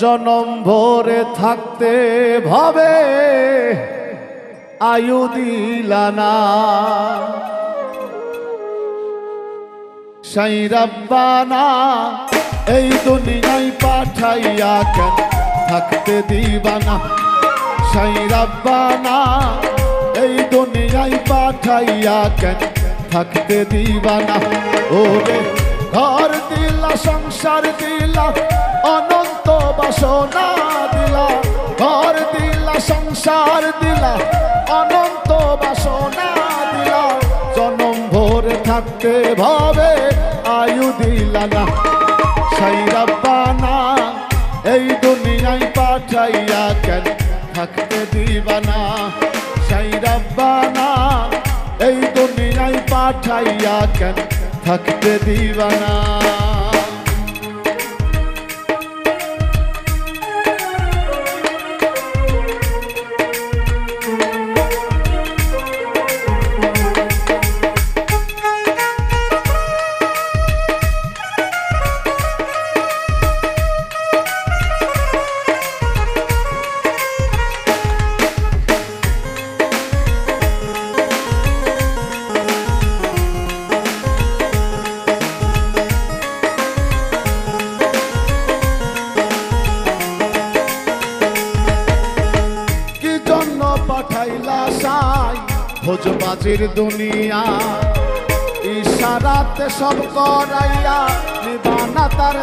জনম ভরে থাকতে ভবে, আয়ু দিলা না। সাই রাব্বানা, এই দুনিয়ায় পাঠাইয়া কেন থাকতে দিবানা? সাই রাব্বানা, এই দুনিয়ায় পাঠাইয়া কেন থাকতে দিবানা? ওরে ঘর দিলা, সংসার দিলা বাসনা দিলা, ঘর দিলা, সংসার দিলা, অনন্ত বাসনা দিলা। জনম ভরে থাকতে ভাবে, আয়ু দিলা না। সাই রাব্বানা এই দুনিয়ায় পাঠাইয়া কেন থাকতে দিবানা সাই রাব্বানা এই দুনিয়ায় পাঠাইয়া কেন থাকতে দিবানা ভোজবাজির দুনিয়া। ইশারাতে সব করাইয়া নিবানা তার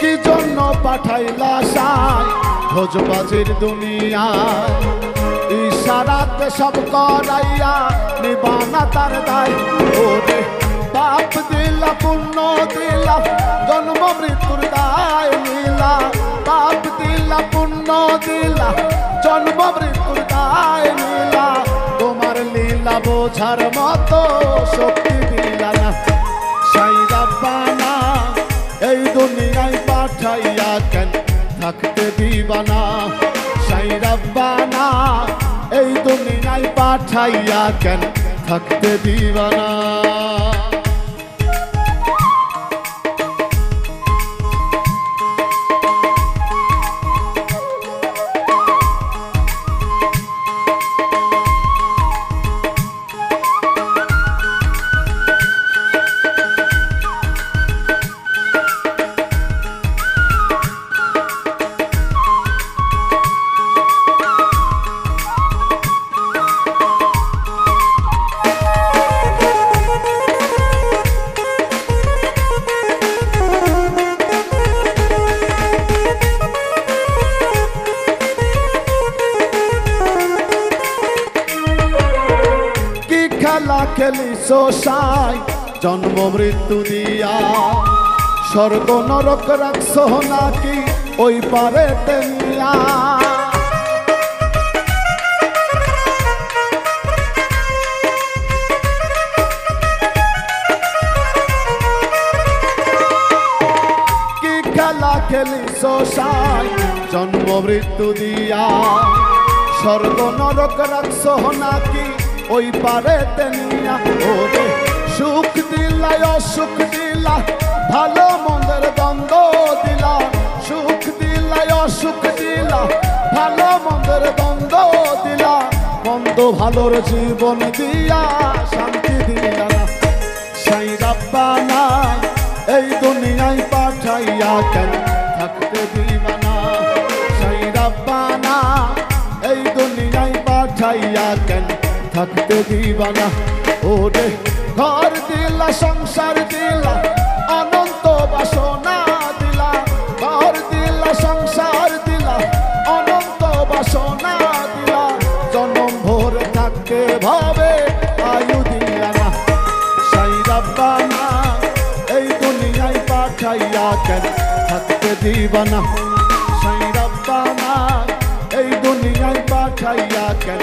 কি জন্য পাঠাইলা সাই ভোজবাজির দুনিয়ায় ইশারাতে সব করাইয়া নিবানা তার দায়। ওরে পাপ দিলা, পুণ্য দিলা, জন্ম মৃত্যুর দায় লীলা পাপ দিলা, পুণ্য দিলা, জন্ম মৃত্যুর দায় লীলা তোমার লীলা বোঝার মতো শক্তি দিলা না। সাই রাব্বানা, এই দুনিয়ায় পাঠাইয়া কেন থাকতে দিবানা সাই রাব্বানা, এই দুনিয়ায় পাঠাইয়া কেন থাকতে দিবানা খেলা খেলি সোসাই জন্ম মৃত্যু দিয়া। স্বর্গ নরক রাখছ নাকি ওই পারে তেনিয়া কি খেলা খেলি সোসাই জন্ম মৃত্যু দিয়া। স্বর্গ নরক রাখছ নাকি ওই পারে তেনিয়া ওরে সুখ দিলা, অসুখ দিলা, ভালো মন্দের দ্বন্দ্ব দিলা। সুখ দিলা, অসুখ দিলা, ভালো মন্দের দ্বন্দ্ব দিলা। মন্দ ভালোর জীবন দিয়া শান্তি দিলা না সাই রাব্বানা এই দুনিয়ায় পাঠাইয়া কেন থাকতে দিবানা সাই রাব্বানা এই দুনিয়ায় পাঠাইয়া কেন থাকতে দিবা না ওরে ঘর দিলা, সংসার দিলা, অনন্ত বাসনা দিলা। ঘর দিলা, সংসার দিলা, অনন্ত বাসনা দিলা। জনম ভোর থাকতে ভাবে আয়ু দিয়া না সাই রাব্বানা এই দুনিয়ায় পাঠাইয়া কেন থাকতে দিবা না সাই রাব্বানা এই দুনিয়ায় পাঠাইয়া কেন